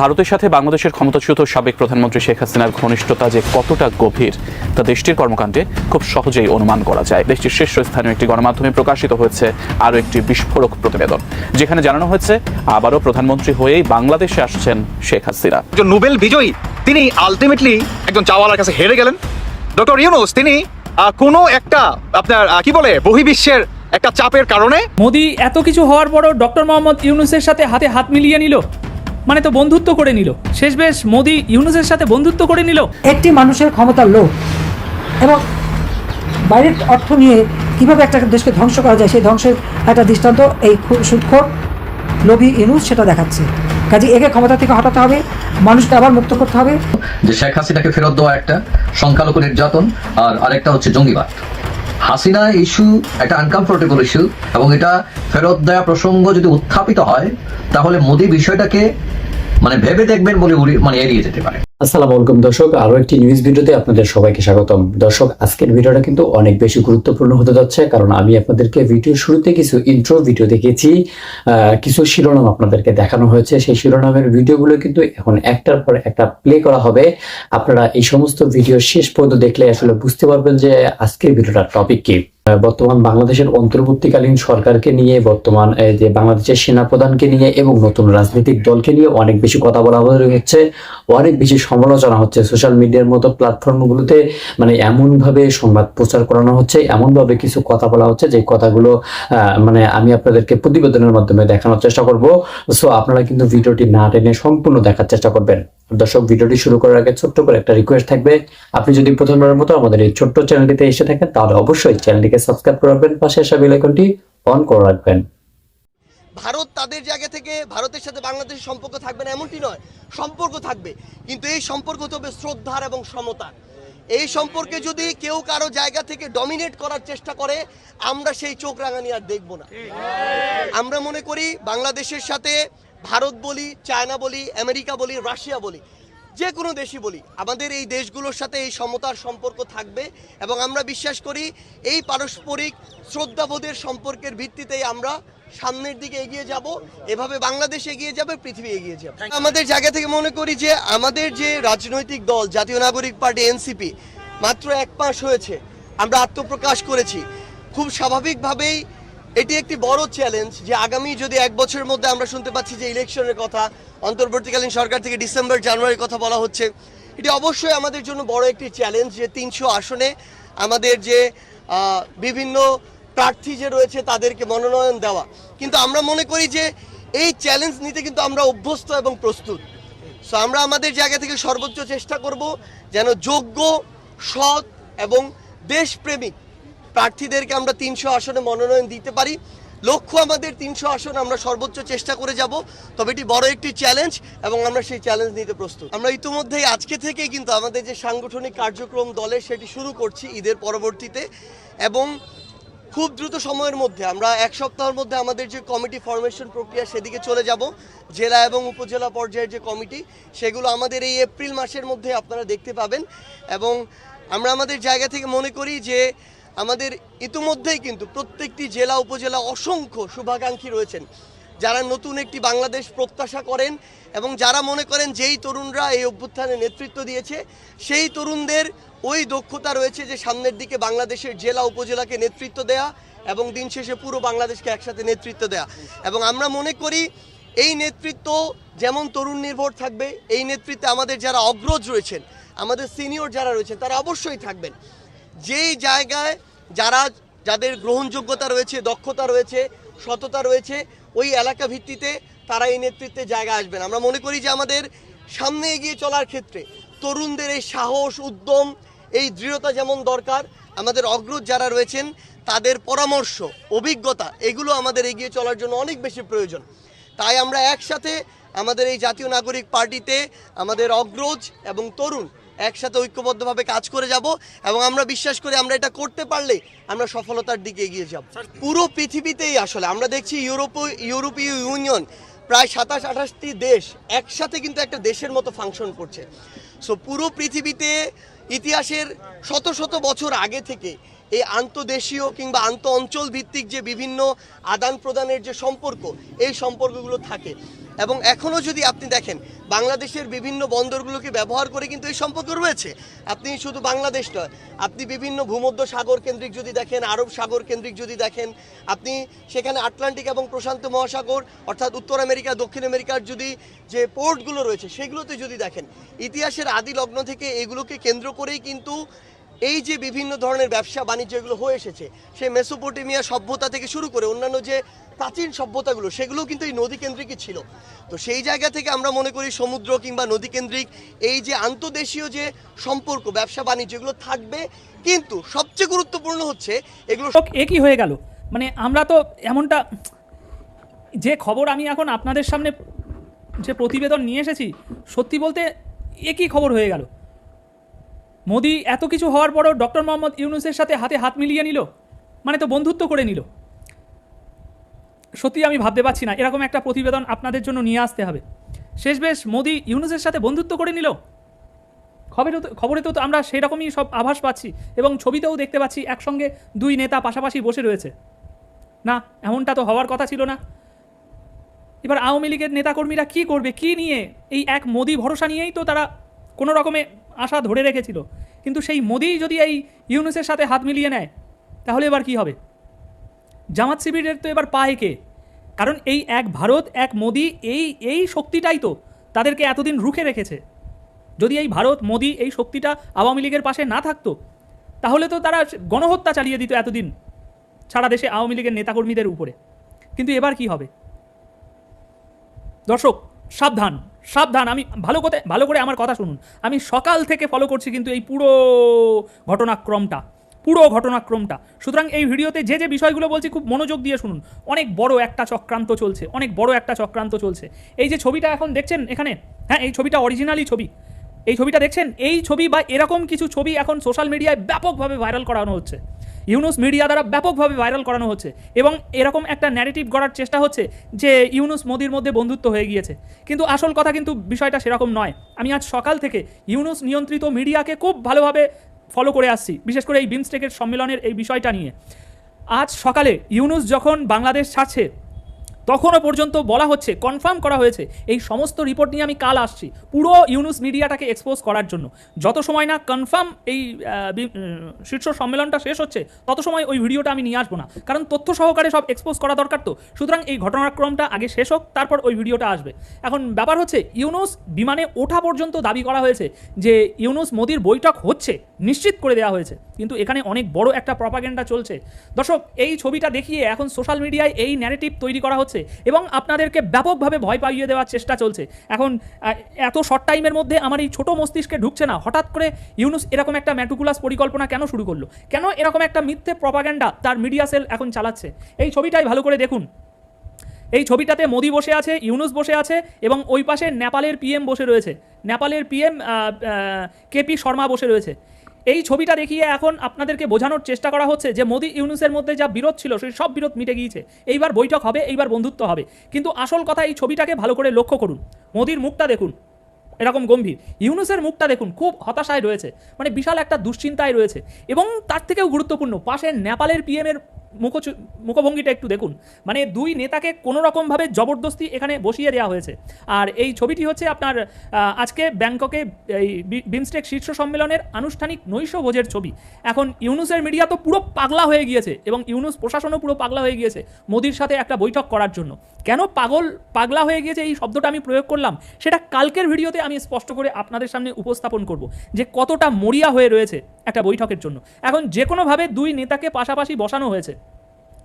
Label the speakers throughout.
Speaker 1: ভারতের সাথে বাংলাদেশের ক্ষমতাচ্যুত সাবেক প্রধানমন্ত্রী শেখ হাসিনার ঘনিষ্ঠতা যে কতটা গভীর তা দেশটির কর্মকাণ্ডে খুব সহজেই অনুমান করা যায়। দেশটির শীর্ষস্থানীয় একটি গণমাধ্যমে প্রকাশিত হয়েছে আরও একটি বিস্ফোরক প্রতিবেদন যেখানে জানানো হয়েছে আবারও প্রধানমন্ত্রী হয়েই বাংলাদেশে আসছেন শেখ হাসিনা।
Speaker 2: একজন নোবেল বিজয়ী তিনি আলটিমেটলি একজন চাওয়ালার কাছে হেরে গেলেন। ডক্টর ইউনুস তিনি কোনো একটা আপনার কি বলে বহির্বিশ্বের একটা চাপের কারণে
Speaker 3: মোদি এত কিছু হওয়ার পরও ডক্টর মোহাম্মদ ইউনুসের সাথে হাতে হাত মিলিয়ে নিল। মানে তো বন্ধুত্ব করে নিল। শেষ বেশ মোদি ইউনুসের সাথে বন্ধুত্ব করে নিল।
Speaker 4: একটি মানুষের ক্ষমতার লোভ এবং বাইরের অর্থ নিয়ে কীভাবে একটা দেশকে ধ্বংস করা যায় সেই ধ্বংসের একটা দৃষ্টান্ত এই খু- লোভী ইনুস সেটা দেখাচ্ছে। কাজে একে ক্ষমতা থেকে হটাতে হবে মানুষকে আবার মুক্ত করতে হবে।
Speaker 5: যে শেখ হাসিনাকে ফেরত দেওয়া একটা সংখ্যালঘু নির্যাতন আর আরেকটা হচ্ছে জঙ্গিবাদ। হাসিনা ইস্যু একটা আনকমফোর্টেবল ইস্যু এবং এটা ফেরত দেয়া প্রসঙ্গ যদি উত্থাপিত হয়, তাহলে মোদী বিষয়টাকে মানে ভেবে দেখবেন বলে মানে এড়িয়ে যেতে পারে।
Speaker 6: আসসালামু আলাইকুম দর্শক আরও একটি নিউজ ভিডিওতে আপনাদের সবাইকে স্বাগতম। দর্শক আজকের ভিডিওটা কিন্তু অনেক বেশি গুরুত্বপূর্ণ হতে যাচ্ছে কারণ আমি আপনাদেরকে ভিডিওর শুরুতে কিছু ইন্ট্রো ভিডিও দেখিয়েছি আহ, কিছু শিরোনাম আপনাদেরকে দেখানো হয়েছে। সেই শিরোনামের ভিডিওগুলো কিন্তু এখন একটার পর একটা প্লে করা হবে। আপনারা এই সমস্ত ভিডিও শেষ পর্যন্ত দেখলে আসলে বুঝতে পারবেন যে আজকের ভিডিওটার টপিক কি। বর্তমান বাংলাদেশের অন্তর্বর্তীকালীন সরকারকে নিয়ে, বর্তমান যে বাংলাদেশের সেনাপ্রধানকে নিয়ে এবং নতুন রাজনৈতিক দলকে নিয়ে অনেক বেশি কথা বলা হচ্ছে অনেক বেশি সমালোচনা হচ্ছে সোশ্যাল মিডিয়ার মতো প্ল্যাটফর্মগুলোতে। মানে এমন ভাবে সংবাদ প্রচার করানো হচ্ছে এমন ভাবে কিছু কথা বলা হচ্ছে, যে কথাগুলো মানে আমি আপনাদেরকে প্রতিবেদনের মাধ্যমে দেখানোর চেষ্টা করব। সো আপনারা কিন্তু ভিডিওটি না টেনে সম্পূর্ণ দেখার চেষ্টা করবেন। দর্শক, ভিডিওটি শুরু করার আগে ছোট্ট করে একটা রিকোয়েস্ট থাকবে। আপনি যদি প্রথমবারের মতো আমাদের এই ছোট্ট চ্যানেলটিতে এসে থাকেন, তাহলে অবশ্যই চ্যানেলটিকে সাবস্ক্রাইব করে রাখবেন, পাশে আসা বেল আইকনটি অন করে রাখবেন।
Speaker 7: ভারত তাদের জায়গা থেকে ভারতের সাথে বাংলাদেশের সম্পর্ক থাকবে না, এমনটি নয়। সম্পর্ক থাকবে, কিন্তু এই সম্পর্ক হতে হবে শ্রদ্ধার এবং সমতার। এই সম্পর্কে যদি কেউ কারও জায়গা থেকে ডমিনেট করার চেষ্টা করে, আমরা সেই চোখ রাঙানি আর দেখব না। আমরা মনে করি বাংলাদেশের সাথে ভারত বলি চায়না বলি আমেরিকা বলি রাশিয়া বলি যে কোনো দেশই বলি আমাদের এই দেশগুলোর সাথে এই সমতার সম্পর্ক থাকবে এবং আমরা বিশ্বাস করি এই পারস্পরিক শ্রদ্ধাবোধের সম্পর্কের ভিত্তিতেই আমরা সামনের দিকে এগিয়ে যাব এভাবে বাংলাদেশ এগিয়ে যাবে পৃথিবী এগিয়ে যাবে। আমাদের জায়গা থেকে মনে করি যে আমাদের যে রাজনৈতিক দল জাতীয় নাগরিক পার্টি এনসিপি মাত্র এক মাস হয়েছে আমরা আত্মপ্রকাশ করেছি। খুব স্বাভাবিকভাবেই এটি একটি বড় চ্যালেঞ্জ যে আগামী যদি এক বছরের মধ্যে আমরা শুনতে পাচ্ছি যে ইলেকশনের কথা, অন্তর্বর্তীকালীন সরকার থেকে ডিসেম্বর, জানুয়ারির কথা বলা হচ্ছে, এটি অবশ্যই আমাদের জন্য বড় একটি চ্যালেঞ্জ যে তিনশো আসনে আমাদের যে বিভিন্ন প্রার্থী যে রয়েছে তাদেরকে মনোনয়ন দেওয়া। কিন্তু আমরা মনে করি যে এই চ্যালেঞ্জ নিতে কিন্তু আমরা অভ্যস্ত এবং প্রস্তুত। সো আমরা আমাদের জায়গা থেকে সর্বোচ্চ চেষ্টা করব যেন যোগ্য, সৎ এবং দেশপ্রেমিক প্রার্থীদেরকে আমরা তিনশো আসনে মনোনয়ন দিতে পারি। লক্ষ্য আমাদের তিনশো আসন, আমরা সর্বোচ্চ চেষ্টা করে যাব, তবে এটি বড় একটি চ্যালেঞ্জ এবং আমরা সেই চ্যালেঞ্জ নিতে প্রস্তুত। আমরা ইতিমধ্যেই আজকে থেকেই কিন্তু আমাদের যে সাংগঠনিক কার্যক্রম দলে সেটি শুরু করছি ঈদের পরবর্তীতে এবং খুব দ্রুত সময়ের মধ্যে, আমরা এক সপ্তাহের মধ্যে আমাদের যে কমিটি ফরমেশন প্রক্রিয়া সেদিকে চলে যাব, জেলা এবং উপজেলা পর্যায়ের যে কমিটি সেগুলো আমাদের এই এপ্রিল মাসের মধ্যে আপনারা দেখতে পাবেন এবং আমরা আমাদের জায়গা থেকে মনে করি যে আমাদের ইতিমধ্যেই কিন্তু প্রত্যেকটি জেলা, উপজেলা অসংখ্য শুভাকাঙ্ক্ষী রয়েছেন। যারা নতুন একটি বাংলাদেশ প্রত্যাশা করেন এবং যারা মনে করেন যেই তরুণরা এই অভ্যুত্থানে নেতৃত্ব দিয়েছে, সেই তরুণদের ওই দক্ষতা রয়েছে যে সামনের দিকে বাংলাদেশের জেলা, উপজেলাকে নেতৃত্ব দেয়া এবং দিন শেষে পুরো বাংলাদেশকে একসাথে নেতৃত্ব দেয়া। এবং আমরা মনে করি এই নেতৃত্ব যেমন তরুণ নির্ভর থাকবে, এই নেতৃত্বে আমাদের যারা অগ্রজ রয়েছেন, আমাদের সিনিয়র যারা রয়েছেন, তারা অবশ্যই থাকবেন। যেই জায়গায় যারা, যাদের গ্রহণযোগ্যতা রয়েছে, দক্ষতা রয়েছে, সততা রয়েছে, ওই এলাকা ভিত্তিতে তারা এই নেতৃত্বে জায়গা আসবেন। আমরা মনে করি যে আমাদের সামনে এগিয়ে চলার ক্ষেত্রে তরুণদের এই সাহস, উদ্যম, এই দৃঢ়তা যেমন দরকার, আমাদের অগ্রজ যারা রয়েছেন, তাদের পরামর্শ, অভিজ্ঞতা, এগুলো আমাদের এগিয়ে চলার জন্য অনেক বেশি প্রয়োজন। তাই আমরা একসাথে আমাদের এই জাতীয় নাগরিক পার্টিতে আমাদের অগ্রজ এবং তরুণ একসাথে ঐক্যবদ্ধভাবে কাজ করে যাব এবং আমরা বিশ্বাস করি আমরা এটা করতে পারলে আমরা সফলতার দিকে এগিয়ে যাব। পুরো পৃথিবীতেই আসলে আমরা দেখছি ইউরোপ ইউরোপীয় ইউনিয়ন প্রায় সাতাশ আঠাশটি দেশ একসাথে কিন্তু একটা দেশের মতো ফাংশন করছে। সো পুরো পৃথিবীতে ইতিহাসের শত শত বছর আগে থেকে এই আন্তদেশীয় কিংবা আন্ত অঞ্চল ভিত্তিক যে বিভিন্ন আদান প্রদানের যে সম্পর্ক এই সম্পর্কগুলো থাকে। এবং এখনও যদি আপনি দেখেন, বাংলাদেশের বিভিন্ন বন্দরগুলোকে ব্যবহার করে কিন্তু এই সম্পর্ক রয়েছে। আপনি শুধু বাংলাদেশ নয়, আপনি বিভিন্ন ভূমধ্য সাগর কেন্দ্রিক যদি দেখেন, আরব সাগর কেন্দ্রিক যদি দেখেন, আপনি সেখানে আটলান্টিক এবং প্রশান্ত মহাসাগর, অর্থাৎ উত্তর আমেরিকা, দক্ষিণ আমেরিকার যদি যে পোর্টগুলো রয়েছে, সেগুলোতে যদি দেখেন, ইতিহাসের আদি লগ্ন থেকে এগুলোকে কেন্দ্র করেই কিন্তু এই যে বিভিন্ন ধরনের ব্যবসা, বাণিজ্য এগুলো হয়ে এসেছে, সেই মেসোপটেমিয়া সভ্যতা থেকে শুরু করে অন্যান্য যে প্রাচীন সভ্যতাগুলো, সেগুলো কিন্তু এই নদী কেন্দ্রিকই ছিল। তো সেই জায়গা থেকে আমরা মনে করি সমুদ্র কিংবা নদী কেন্দ্রিক এই যে আন্তদেশীয় যে সম্পর্ক, ব্যবসা, বাণিজ্য, এগুলো থাকবে। কিন্তু সবচেয়ে গুরুত্বপূর্ণ হচ্ছে এগুলো
Speaker 3: একই হয়ে গেল। মানে আমরা তো এমনটা, যে খবর আমি এখন আপনাদের সামনে যে প্রতিবেদন নিয়ে এসেছি, সত্যি বলতে একই খবর হয়ে গেল। মোদি এত কিছু হওয়ার পরও ডক্টর মোহাম্মদ ইউনুসের সাথে হাতে হাত মিলিয়ে নিল। মানে তো বন্ধুত্ব করে নিল। সত্যি আমি ভাবতে পারছি না, এরকম একটা প্রতিবেদন আপনাদের জন্য নিয়ে আসতে হবে। শেষ বেশ মোদি ইউনুসের সাথে বন্ধুত্ব করে নিল। খবরে তো খবরে তো আমরা সেই রকমই সব আভাস পাচ্ছি এবং ছবিতেও দেখতে পাচ্ছি একসঙ্গে দুই নেতা পাশাপাশি বসে রয়েছে। না, এমনটা তো হওয়ার কথা ছিল না। এবার আওয়ামী লীগের নেতাকর্মীরা কি করবে, কি নিয়ে এই এক মোদি ভরসা নিয়েই তো তারা কোনো রকমে আশা ধরে রেখেছিল। কিন্তু সেই মোদি যদি এই ইউনুসের সাথে হাত মিলিয়ে নেয়, তাহলে এবার কি হবে? জামাত শিবিরের তো এবার পায় কে কারণ এই এক ভারত, এক মোদি, এই এই শক্তিটাই তো তাদেরকে এতদিন রুখে রেখেছে। যদি এই ভারত, মোদি এই শক্তিটা আওয়ামী লীগের পাশে না থাকতো, তাহলে তো তারা গণহত্যা চালিয়ে দিত এতদিন সারা দেশে আওয়ামী লীগের নেতাকর্মীদের উপরে। কিন্তু এবার কি হবে? দর্শক, সাবধান। সাবধান, আমি ভালো করে ভালো করে আমার কথা শুনুন। আমি সকাল থেকে ফলো করছি কিন্তু এই পুরো ঘটনাক্রমটা পুরো ঘটনাক্রমটা। সুতরাং এই ভিডিওতে যে যে বিষয়গুলো বলছি খুব মনোযোগ দিয়ে শুনুন। অনেক বড় একটা চক্রান্ত চলছে, অনেক বড় একটা চক্রান্ত চলছে। এই যে ছবিটা এখন দেখছেন এখানে হ্যাঁ এই ছবিটা অরিজিনালি ছবি। এই ছবিটা দেখছেন? এই ছবি বা এরকম কিছু ছবি এখন সোশ্যাল মিডিয়ায় ব্যাপকভাবে ভাইরাল করানো হচ্ছে। ইউনুস মিডিয়া দ্বারা ব্যাপকভাবে ভাইরাল করানো হচ্ছে এবং এরকম একটা ন্যারেটিভ গড়ার চেষ্টা হচ্ছে যে ইউনুস মোদির মধ্যে বন্ধুত্ব হয়ে গিয়েছে। কিন্তু আসল কথা কিন্তু বিষয়টা সেরকম নয়। আমি আজ সকাল থেকে ইউনুস নিয়ন্ত্রিত মিডিয়াকে খুব ভালোভাবে ফলো করে আসছি, বিশেষ করে এই বিমস্টেকের সম্মেলনের এই বিষয়টা নিয়ে। আজ সকালে ইউনুস যখন বাংলাদেশ ছাড়ছে তখনও পর্যন্ত বলা হচ্ছে কনফার্ম করা হয়েছে, এই সমস্ত রিপোর্ট নিয়ে আমি কাল আসছি, পুরো ইউনুস মিডিয়াটাকে এক্সপোজ করার জন্য। যত সময় না কনফার্ম এই শীর্ষ সম্মেলনটা শেষ হচ্ছে, তত সময় ওই ভিডিওটা আমি নিয়ে আসব না। কারণ তথ্য সহকারে সব এক্সপোজ করা দরকার তো। সুতরাং এই ঘটনাক্রমটা আগে শেষ হোক, তারপর ওই ভিডিওটা আসবে। এখন ব্যাপার হচ্ছে, ইউনুস বিমানে ওঠা পর্যন্ত দাবি করা হয়েছে যে ইউনুস মোদির বৈঠক হচ্ছে, নিশ্চিত করে দেওয়া হয়েছে। কিন্তু এখানে অনেক বড় একটা প্রপাগেন্ডা চলছে। দর্শক, এই ছবিটা দেখিয়ে এখন সোশ্যাল মিডিয়ায় এই ন্যারেটিভ তৈরি করা হচ্ছে। এবং আপনাদেরকে ব্যাপকভাবে ভয় পাইয়ে দেওয়ার চেষ্টা চলছে। এখন এত শর্ট টাইমের মধ্যে আমার এই ছোট মস্তিষ্কে ঢুকছে না। হঠাৎ করে ইউনুস এরকম একটা ম্যাটুকুলাস পরিকল্পনা কেন শুরু করল? কেন এরকম একটা মিথ্যে প্রপাগ্যান্ডা তার মিডিয়া সেল এখন চালাচ্ছে? এই ছবিটাই ভালো করে দেখুন। এই ছবিটাতে মোদি বসে আছে, ইউনুস বসে আছে এবং ওই পাশে নেপালের পিএম বসে রয়েছে। নেপালের পিএম কেপি শর্মা বসে রয়েছে। এই ছবিটা দেখিয়ে এখন আপনাদেরকে বোঝানোর চেষ্টা করা হচ্ছে যে মোদি ইউনুসের মধ্যে যা বিরোধ ছিল, সেই সব বিরোধ মিটে গিয়েছে। এইবার বৈঠক হবে, এইবার বন্ধুত্ব হবে। কিন্তু আসল কথা, এই ছবিটাকে ভালো করে লক্ষ্য করুন। মোদীর মুখটা দেখুন, এরকম গম্ভীর। ইউনুসের মুখটা দেখুন, খুব হতাশায় রয়েছে। মানে বিশাল একটা দুশ্চিন্তায় রয়েছে। এবং তার থেকেও গুরুত্বপূর্ণ পাশে নেপালের পিএমের মুখ মুখভঙ্গিটা একটু দেখুন। মানে দুই নেতাকে কোনো রকমভাবে জবরদস্তি এখানে বসিয়ে দেওয়া হয়েছে। আর এই ছবিটি হচ্ছে আপনার আজকে ব্যাংককে এই বিমস্টেক শীর্ষ সম্মেলনের আনুষ্ঠানিক নৈশ ভোজের ছবি। এখন ইউনুসের মিডিয়া তো পুরো পাগলা হয়ে গিয়েছে এবং ইউনুস প্রশাসনও পুরো পাগলা হয়ে গিয়েছে মোদির সাথে একটা বৈঠক করার জন্য। কেন পাগল, পাগলা হয়ে গিয়েছে এই শব্দটা আমি প্রয়োগ করলাম? সেটা কালকের ভিডিওতে আমি স্পষ্ট করে আপনাদের সামনে উপস্থাপন করব যে কতটা মরিয়া হয়ে রয়েছে একটা বৈঠকের জন্য। এখন যে কোনোভাবে দুই নেতাকে পাশাপাশি বসানো হয়েছে।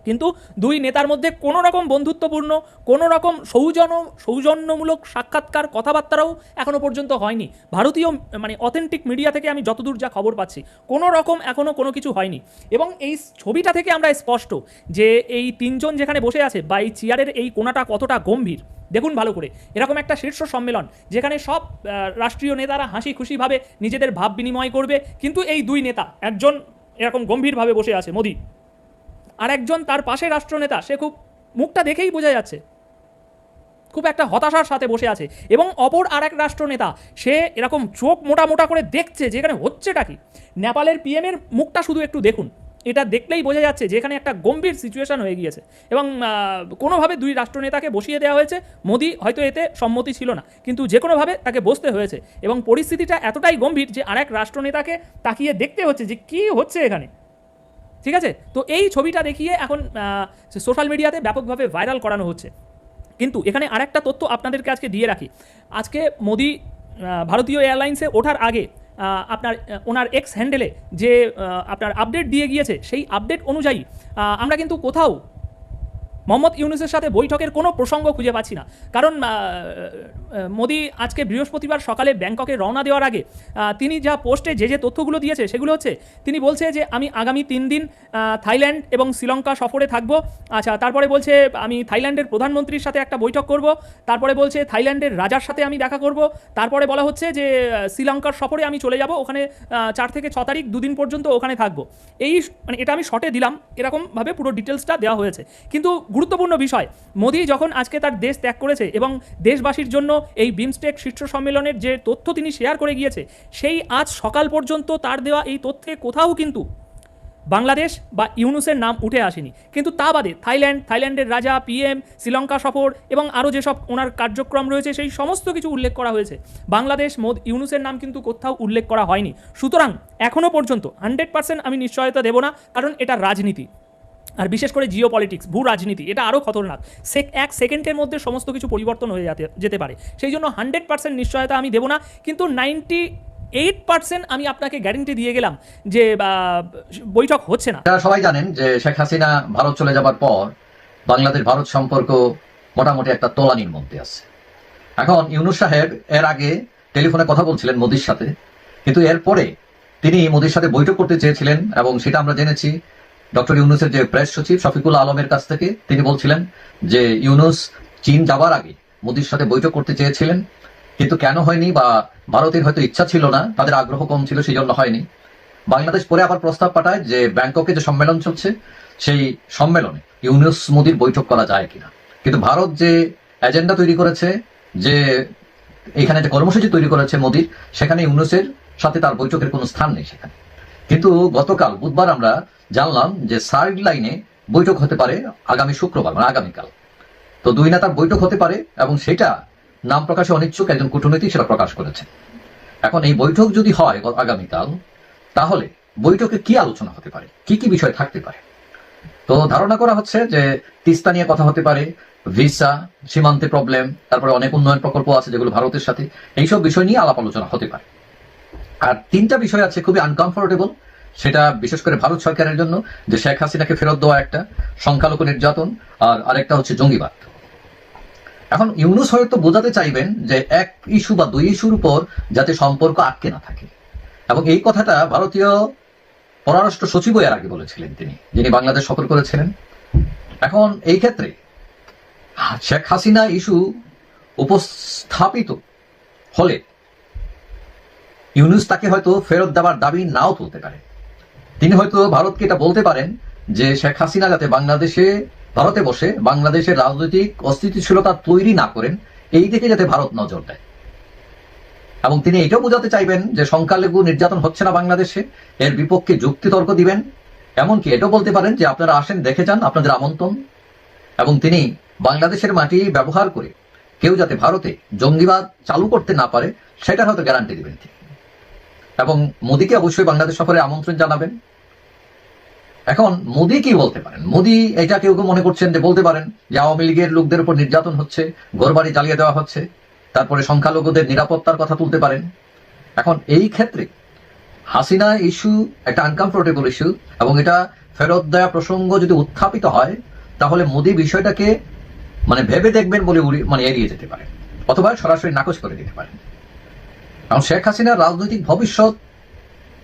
Speaker 3: কিন্তু দুই নেতার মধ্যে কোনো রকম বন্ধুত্বপূর্ণ কোনো রকম সৌজন সৌজন্যমূলক সাক্ষাৎকার কথাবার্তারাও এখনও পর্যন্ত হয়নি। ভারতীয় মানে অথেন্টিক মিডিয়া থেকে আমি যতদূর যা খবর পাচ্ছি কোনো রকম এখনও কোনো কিছু হয়নি। এবং এই ছবিটা থেকে আমরা স্পষ্ট যে এই তিনজন যেখানে বসে আছে, বা এই চেয়ারের এই কোনাটা কতটা গম্ভীর, দেখুন ভালো করে। এরকম একটা শীর্ষ সম্মেলন, যেখানে সব রাষ্ট্রীয় নেতারা হাসি খুশিভাবে নিজেদের ভাব বিনিময় করবে, কিন্তু এই দুই নেতা একজন এরকম গম্ভীরভাবে বসে আছে, মোদি। আর একজন তার পাশে রাষ্ট্রনেতা, সে খুব মুখটা দেখেই বোঝা যাচ্ছে। খুব একটা হতাশার সাথে বসে আছে। এবং অপর আর এক রাষ্ট্রনেতা, সে এরকম চোখ মোটা মোটা করে দেখছে যে এখানে হচ্ছেটা কি। নেপালের পিএমের মুখটা শুধু একটু দেখুন। এটা দেখলেই বোঝা যাচ্ছে যে এখানে একটা গম্ভীর সিচুয়েশন হয়ে গিয়েছে। এবং কোনোভাবে দুই রাষ্ট্রনেতাকে বসিয়ে দেওয়া হয়েছে। মোদি হয়তো এতে সম্মতি ছিল না। কিন্তু যে কোনোভাবে তাকে বসতে হয়েছে। এবং পরিস্থিতিটা এতটাই গম্ভীর যে আরেক রাষ্ট্রনেতাকে তাকিয়ে দেখতে হচ্ছে যে কী হচ্ছে এখানে। ঠিক আছে? তো এই ছবিটা দেখিয়ে এখন সোশ্যাল মিডিয়াতে ব্যাপকভাবে ভাইরাল করানো হচ্ছে। কিন্তু এখানে আরেকটা তথ্য আপনাদেরকে আজকে দিয়ে রাখি। আজকে মোদি ভারতীয় এয়ারলাইন্সে ওঠার আগে আপনার ওনার এক্স হ্যান্ডেলে যে আপনার আপডেট দিয়ে গিয়েছে, সেই আপডেট অনুযায়ী আমরা কিন্তু কোথাও মোহাম্মদ ইউনুসের সাথে বৈঠকের কোনো প্রসঙ্গ খুঁজে পাচ্ছি না। কারণ মোদি আজকে বৃহস্পতিবার সকালে ব্যাংককে রওনা দেওয়ার আগে তিনি যা পোস্টে যে যে তথ্যগুলো দিয়েছে সেগুলো হচ্ছে, তিনি বলছে যে আমি আগামী তিন দিন থাইল্যান্ড এবং শ্রীলঙ্কা সফরে থাকব। আচ্ছা তারপরে বলছে, আমি থাইল্যান্ডের প্রধানমন্ত্রীর সাথে একটা বৈঠক করব। তারপরে বলছে, থাইল্যান্ডের রাজার সাথে আমি দেখা করব। তারপরে বলা হচ্ছে যে শ্রীলঙ্কার সফরে আমি চলে যাব। ওখানে চার থেকে ছ তারিখ দুদিন পর্যন্ত ওখানে থাকব। এই মানে এটা আমি শর্টে দিলাম। এরকমভাবে পুরো ডিটেলসটা দেওয়া হয়েছে। কিন্তু গুরুত্বপূর্ণ বিষয়। মোদি যখন আজকে তার দেশ ত্যাগ করেছে এবং দেশবাসীর জন্য এই বিমস্টেক শীর্ষ সম্মেলনের যে তথ্য তিনি শেয়ার করে গিয়েছে, সেই আজ সকাল পর্যন্ত তার দেওয়া এই তথ্যে কোথাও কিন্তু বাংলাদেশ বা ইউনুসের নাম উঠে আসেনি। কিন্তু তা বাদে থাইল্যান্ড, থাইল্যান্ডের রাজা, পিএম, শ্রীলঙ্কা সফর এবং আরও যেসব ওনার কার্যক্রম রয়েছে, সেই সমস্ত কিছু উল্লেখ করা হয়েছে। বাংলাদেশ, মোদ, ইউনুসের নাম কিন্তু কোথাও উল্লেখ করা হয়নি। সুতরাং এখনও পর্যন্ত হান্ড্রেড পার্সেন্ট আমি নিশ্চয়তা দেব না, কারণ এটা রাজনীতি। আর বিশেষ করে জিও পলিটিক্স ভূ রাজনীতি, এটা আরও খতরনাক। সেক, এক সেকেন্ডের মধ্যে সমস্ত কিছু পরিবর্তন হয়ে যেতে যেতে পারে। সেই জন্য হান্ড্রেড পার্সেন্ট নিশ্চয়তা আমি দেবো না, কিন্তু নাইনটি এইট পার্সেন্ট আমি আপনাকে গ্যারেন্টি দিয়ে গেলাম যে বৈঠক হচ্ছে না।
Speaker 5: সবাই জানেন যে শেখ হাসিনা ভারত চলে যাবার পর বাংলাদেশ ভারত সম্পর্ক মোটামুটি একটা তোলানির মধ্যে আছে। এখন ইউনুস সাহেব এর আগে টেলিফোনে কথা বলছিলেন মোদির সাথে, কিন্তু এরপরে তিনি মোদির সাথে বৈঠক করতে চেয়েছিলেন এবং সেটা আমরা জেনেছি। ডক্টর ইউনুসের যে প্রেস সচিব শফিকুল আলমের কাছ থেকে তিনি বলছিলেন যে ইউনুস চীন যাবার আগে মোদির সাথে বৈঠক করতে চেয়েছিলেন, কিন্তু কেন হয়নি বা ভারতের হয়তো ইচ্ছা ছিল না, তাদের আগ্রহ কম ছিল, সেই জন্য হয়নি। বাংলাদেশ পরে আবার প্রস্তাব পাঠায় যে ব্যাংককে যে সম্মেলন চলছে, সেই সম্মেলনে ইউনুস মোদির বৈঠক করা যায় কিনা। কিন্তু ভারত যে এজেন্ডা তৈরি করেছে, যে এখানে যে কর্মসূচি তৈরি করেছে মোদির, সেখানে ইউনুসের সাথে তার বৈঠকের কোনো স্থান নেই সেখানে। কিন্তু গতকাল বুধবার আমরা জানলাম যে সাইড লাইনে বৈঠক হতে পারে আগামী শুক্রবার মানে আগামীকাল। তো দুই নেতার বৈঠক হতে পারে এবং সেটা নাম প্রকাশে অনিচ্ছুক একজন কূটনীতিক সেটা প্রকাশ করেছে। এখন এই বৈঠক যদি হয় আগামীকাল, তাহলে বৈঠকে কি আলোচনা হতে পারে? কি কি বিষয় থাকতে পারে? তো ধারণা করা হচ্ছে যে তিস্তা নিয়ে কথা হতে পারে, ভিসা, সীমান্তে প্রবলেম তারপরে অনেক উন্নয়ন প্রকল্প আছে যেগুলো ভারতের সাথে, এইসব বিষয় নিয়ে আলাপ আলোচনা হতে পারে। আর তিনটা বিষয় আছে খুবই আনকমফোর্টেবল সেটা বিশেষ করে ভারত সরকারের জন্য, যে শেখ হাসিনাকে ফেরত দেওয়া একটা সংখ্যালঘু নির্যাতন, আর আরেকটা হচ্ছে জঙ্গিবাদ। এখন ইউনুস হয়তো বোঝাতে চাইবেন যে এক ইস্যু বা দুই ইস্যুর উপর যাতে সম্পর্ক আটকে না থাকে। এবং এই কথাটা ভারতীয় পররাষ্ট্র সচিব এর আগে বলেছিলেন তিনি, যিনি বাংলাদেশ সফর করেছিলেন। এখন এই ক্ষেত্রে শেখ হাসিনা ইস্যু উপস্থাপিত হলে ইউনুস তাকে হয়তো ফেরত দেওয়ার দাবি নাও তুলতে পারে। তিনি হয়তো ভারতকে এটা বলতে পারেন যে শেখ হাসিনা যাতে বাংলাদেশে, ভারতে বসে বাংলাদেশের রাজনৈতিক অস্থিতিশীলতা তৈরি না করেন, এই দিকে যাতে ভারত নজর দেয়। এবং তিনি এটাও বোঝাতে চাইবেন যে সংখ্যালঘু নির্যাতন হচ্ছে না বাংলাদেশে, এর বিপক্ষে যুক্তি তর্ক দিবেন। এমনকি এটাও বলতে পারেন যে আপনারা আসেন, দেখে যান আপনাদের আমন্ত্রণ। এবং তিনি বাংলাদেশের মাটি ব্যবহার করে কেউ যাতে ভারতে জঙ্গিবাদ চালু করতে না পারে, সেটার হয়তো গ্যারান্টি দিবেন তিনি। এবং মোদীকে অবশ্যই বাংলাদেশ সফরে আমন্ত্রণ জানাবেন। এখন মোদি কি বলতে পারেন? মোদি এটা কেউ কেউ মনে করছেন যে বলতে পারেন যে আওয়ামী লীগের লোকদের উপর নির্যাতন হচ্ছে, ঘরবাড়ি জ্বালিয়ে দেওয়া হচ্ছে, তারপরে সংখ্যালঘুদের নিরাপত্তার কথা তুলতে পারেন। এখন এই ক্ষেত্রে হাসিনা ইস্যু একটা আনকমফোর্টেবল ইস্যু এবং এটা ফেরত দেওয়া প্রসঙ্গ যদি উত্থাপিত হয়, তাহলে মোদি বিষয়টাকে মানে ভেবে দেখবেন বলে মানে এড়িয়ে যেতে পারে অথবা সরাসরি নাকচ করে দিতে পারেন। কারণ শেখ হাসিনার রাজনৈতিক ভবিষ্যৎ,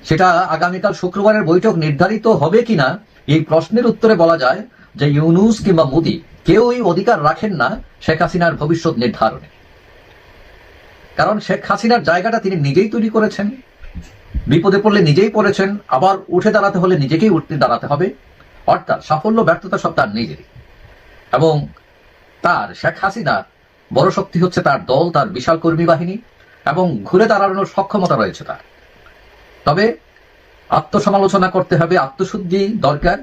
Speaker 5: সেটা আগামীকাল শুক্রবারের বৈঠক নির্ধারিত হবে কিনা, এই প্রশ্নের উত্তরে বলা যায় যে ইউনুস কিংবা মোদি কেউই অধিকার রাখেন না শেখ হাসিনার ভবিষ্যৎ নির্ধারণে। কারণ শেখ হাসিনার জায়গাটা তিনি নিজেই তৈরি করেছেন। বিপদে পড়লে নিজেই পড়েছেন, আবার উঠে দাঁড়াতে হলে নিজেকেই উঠতে দাঁড়াতে হবে। অর্থাৎ সাফল্য, ব্যর্থতা সব তার নিজেরই। এবং তার শেখ হাসিনার বড় শক্তি হচ্ছে তার দল, তার বিশাল কর্মী বাহিনী। এবং ঘুরে দাঁড়ানোর সক্ষমতা রয়েছে তার। তবে আত্মসমালোচনা করতে হবে, আত্মশুদ্ধি দরকার,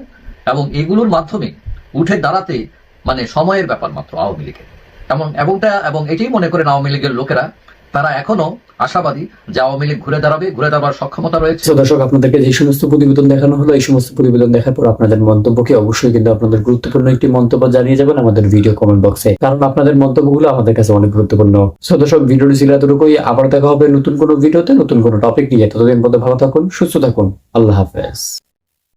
Speaker 5: এবং এগুলোর মাধ্যমে উঠে দাঁড়াতে মানে সময়ের ব্যাপার মাত্র আওয়ামী লীগের। এমন এবংটা এবং এটাই মনে করেন আওয়ামী লীগের লোকেরা তারা এখনও আশাবাদী যে আওয়ামী লীগ ঘুরে দাঁড়াবে, ঘুরে দাঁড়াবার সক্ষমতা রয়েছে।
Speaker 6: দর্শক, আপনাদেরকে যে সমস্ত প্রতিবেদন দেখানো হলো, এই সমস্ত প্রতিবেদন দেখার পর আপনাদের মন্তব্যকে অবশ্যই কিন্তু আপনাদের গুরুত্বপূর্ণ একটি মন্তব্য জানিয়ে যাবেন আমাদের ভিডিও কমেন্ট বক্সে কারণ আপনাদের মন্তব্যগুলো আমাদের কাছে অনেক গুরুত্বপূর্ণ। সো দর্শক, ভিডিওটি ছিল এতটুকুই। আবার দেখা হবে নতুন কোনো ভিডিওতে, নতুন কোনো টপিক নিয়ে। ততদিন পর্যন্ত ভালো থাকুন, সুস্থ থাকুন। আল্লাহ হাফেজ।